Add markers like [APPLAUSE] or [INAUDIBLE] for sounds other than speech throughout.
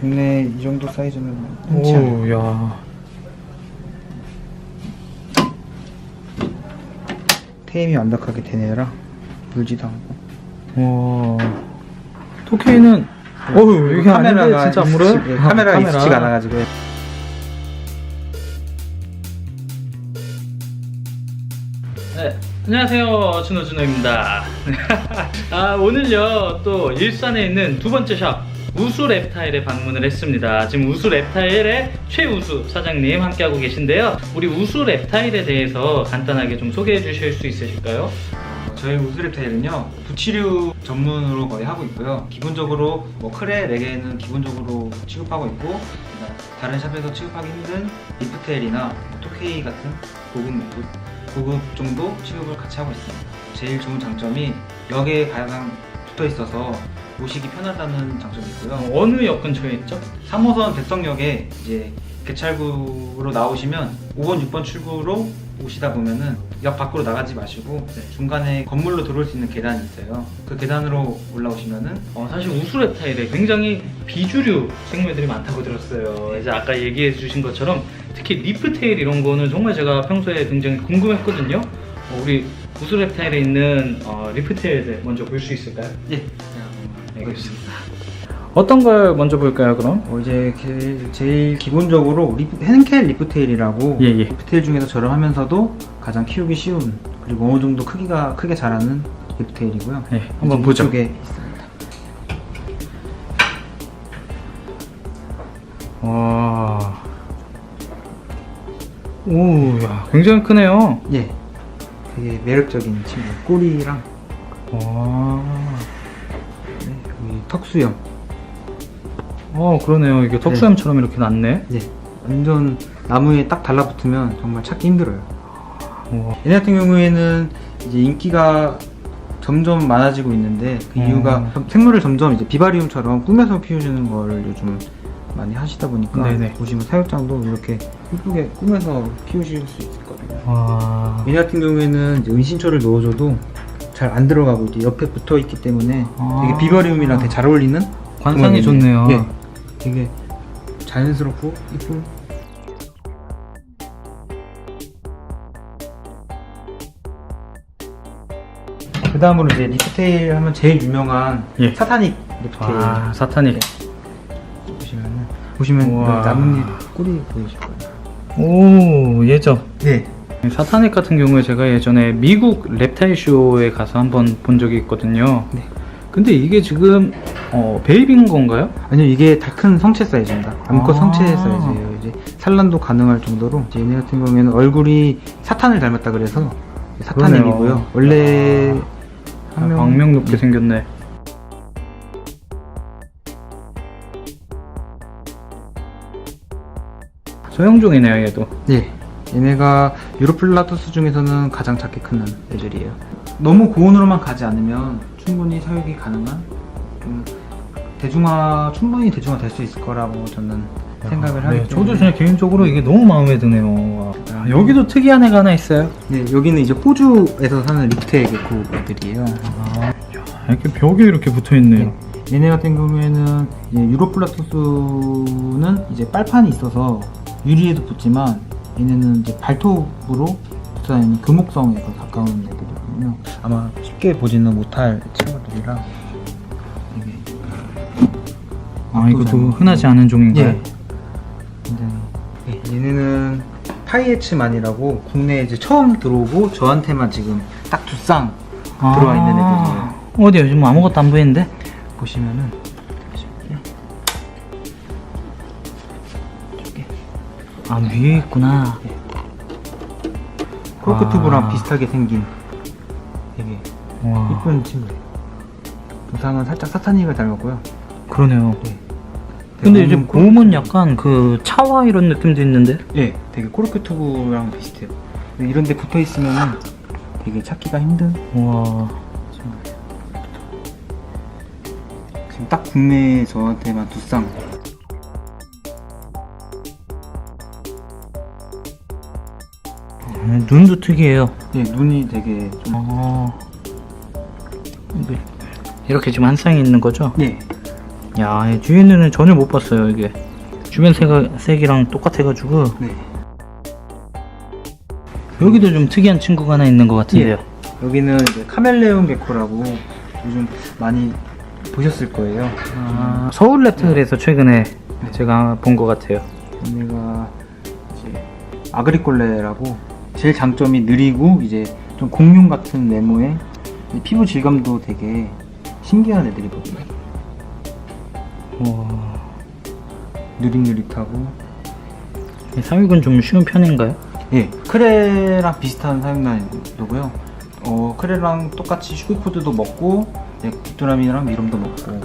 국내 이 정도 사이즈는 흔치 않아요. 오, 야. 테임이 완벽하게 되네라 물지도 않고. 와. 토케이는 어휴, 여기 아닌데 진짜 안 물어요? 익숙- 예, 아, 카메라가 카메라. 익숙지가 않아가지고. 네, 안녕하세요. 준호준호입니다. [LAUGHS] 아, 오늘요, 또 일산에 있는 두 번째 샵, 우수 랩타일에 방문을 했습니다. 지금 우수 랩타일의 최우수 사장님 함께하고 계신데요. 우리 우수 랩타일에 대해서 간단하게 좀 소개해 주실 수 있으실까요? 어, 저희 우스랩테일은요 부치류 전문으로 거의 하고 있고요 기본적으로 뭐 크레, 레게는 기본적으로 취급하고 있고 다른 샵에서 취급하기 힘든 리프테일이나 토케이 같은 고급 리프, 고급 정도 취급을 같이 하고 있습니다 제일 좋은 장점이 역에 가장 붙어 있어서 오시기 편하다는 장점이 있고요 어느 역 근처에 있죠? 3호선 백성역에 이제 개찰구로 나오시면 5번, 6번 출구로 오시다 보면은 역 밖으로 나가지 마시고 네. 중간에 건물로 들어올 수 있는 계단이 있어요. 그 계단으로 올라오시면은 어, 사실 우수 랩타일에 굉장히 비주류 생물들이 많다고 들었어요. 이제 아까 얘기해 주신 것처럼 특히 리프테일 이런 거는 정말 제가 평소에 굉장히 궁금했거든요. 어, 우리 우수 랩타일에 있는 어, 리프테일 먼저 볼 수 있을까요? 예, 알겠습니다. 어떤 걸 먼저 볼까요, 그럼? 어, 이제 제일, 제일 기본적으로 리프, henkel 리프테일이라고 예, 예. 리프테일 중에서 저렴하면서도 가장 키우기 쉬운 그리고 어느 정도 크기가 크게 자라는 리프테일이고요. 네, 한번 보죠. 이쪽에 있습니다. 와. 오, 야, 굉장히 크네요. 예, 되게 매력적인 친구. 꼬리랑 와. 네, 턱수염. 어, 그러네요. 이게 턱수염처럼 이렇게 났네. 예, 완전 나무에 딱 달라붙으면 정말 찾기 힘들어요. 와. 얘네 같은 경우에는 이제 인기가 점점 많아지고 있는데 그 음. 이유가 생물을 점점 이제 비바리움처럼 꾸며서 피우시는 걸 요즘 많이 하시다 보니까 네네. 보시면 사육장도 이렇게 예쁘게 꾸며서 키우실 수 있을 거예요. 와. 얘네 같은 경우에는 이제 은신처를 넣어줘도 잘 안 들어가고 이제 옆에 붙어 있기 때문에 아. 되게 비바리움이랑 되게 잘 어울리는 관상이 좋네요. 예, 되게 자연스럽고 이쁜 그 다음으로 이제 리프테일 하면 제일 유명한 예. 사타닉 리프테일 아, 사타닉. 보시면은 보시면 우와. 그 나뭇잎 꼬리 보이실 거예요. 오, 예죠. 네. 사타닉 같은 경우에 제가 예전에 미국 랩타일 쇼에 가서 한번 본 적이 있거든요. 네. 근데 이게 지금 어, 베이비인 건가요? 아니요 이게 다 큰 성체 사이즈입니다. 암컷 아. 성체 사이즈예요. 이제 산란도 가능할 정도로 이제 얘네 같은 경우에는 얼굴이 사탄을 닮았다 그래서 사탄닉이고요. 그러네요. 원래 아, 한 명- 광명 높게 생겼네. 소형종이네요, 얘도. 네. 얘네가 유로플라토스 중에서는 가장 작게 크는 애들이에요. 너무 고온으로만 가지 않으면 충분히 사육이 가능한 좀 대중화 충분히 대중화 될 수 있을 거라고 저는 생각을 하기 네, 저도 그냥 개인적으로 이게 너무 마음에 드네요. 와, 여기도 특이한 애가 하나 있어요. 네, 여기는 이제 호주에서 사는 리프테 개코 애들이에요. 아, 야, 이렇게 벽에 이렇게 붙어 있네요. 얘네 같은 경우에는 유로플라토스는 이제 빨판이 있어서 유리에도 붙지만 얘네는 이제 발톱으로 붙어 있는 금옥성에 더 가까운 애들이거든요. 아마 쉽게 보지는 못할 친구들이라 이게 아, 이것도 흔하지 않은 종인가요? 예. 굉장히 예, 얘네는 파이에츠만이라고 국내에 이제 처음 들어오고 저한테만 지금 딱 두 쌍 들어와 있는 애들이에요. 어디요? 지금 아무것도 안 보이는데? 보시면은 아, 위에 있구나. 크로크튜브랑 아. 비슷하게 생긴 되게 와, 이쁜 친구예요. 두상은 살짝 사타닉을 닮았고요. 그러네요. 네. 근데 이제 너무 곰은 약간 그 차와 이런 느낌도 있는데? 예, 되게 코르크튜브랑 비슷해요. 근데 이런 데 붙어 있으면은 되게 찾기가 힘든 와, 친구예요. 지금 딱 국내에 저한테만 두 쌍. 음, 눈도 특이해요. 예, 눈이 되게 좀 아, 이게 이렇게 지금 한 쌍이 있는 거죠? 예. 야, 이 뒤에 있는 전혀 못 봤어요, 이게. 주변 색, 색이랑 똑같아가지고. 네. 여기도 좀 특이한 친구가 하나 있는 것 같은데요. 여기는 이제 카멜레온 개코라고 요즘 많이 보셨을 거예요. 아, 서울 랩터에서 최근에 제가 본 것 같아요. 얘네가 이제 아그리콜레라고 제일 장점이 느리고 이제 좀 공룡 같은 외모에 이 피부 질감도 되게 신기한 애들이거든요. 와, 느릿느릿하고 사육은 좀 쉬운 편인가요? 예 크레랑 비슷한 사육 난이도고요. 어 크레랑 똑같이 슈퍼푸드도 먹고 예, 귀뚜라미랑 미럼도 먹고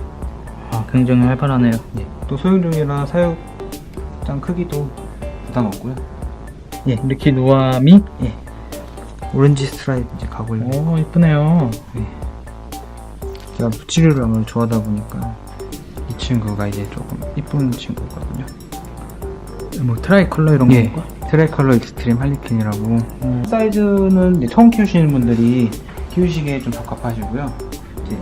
아, 굉장히 활발하네요. 예, 또 소형 중이라 사육장 크기도 부담 없고요. 예, 이렇게 노암이? 예. 오렌지 스트라이프 이제 가골. 오, 이쁘네요. 제가 부치류를 아무래도 좋아하다 보니까 이 친구가 이제 조금 이쁜 친구거든요. 뭐 트라이 컬러 이런 예. 건가? 트라이컬러 익스트림 할리퀸이라고. 음. 사이즈는 이제 처음 키우시는 분들이 키우시기에 좀 적합하시고요. 이제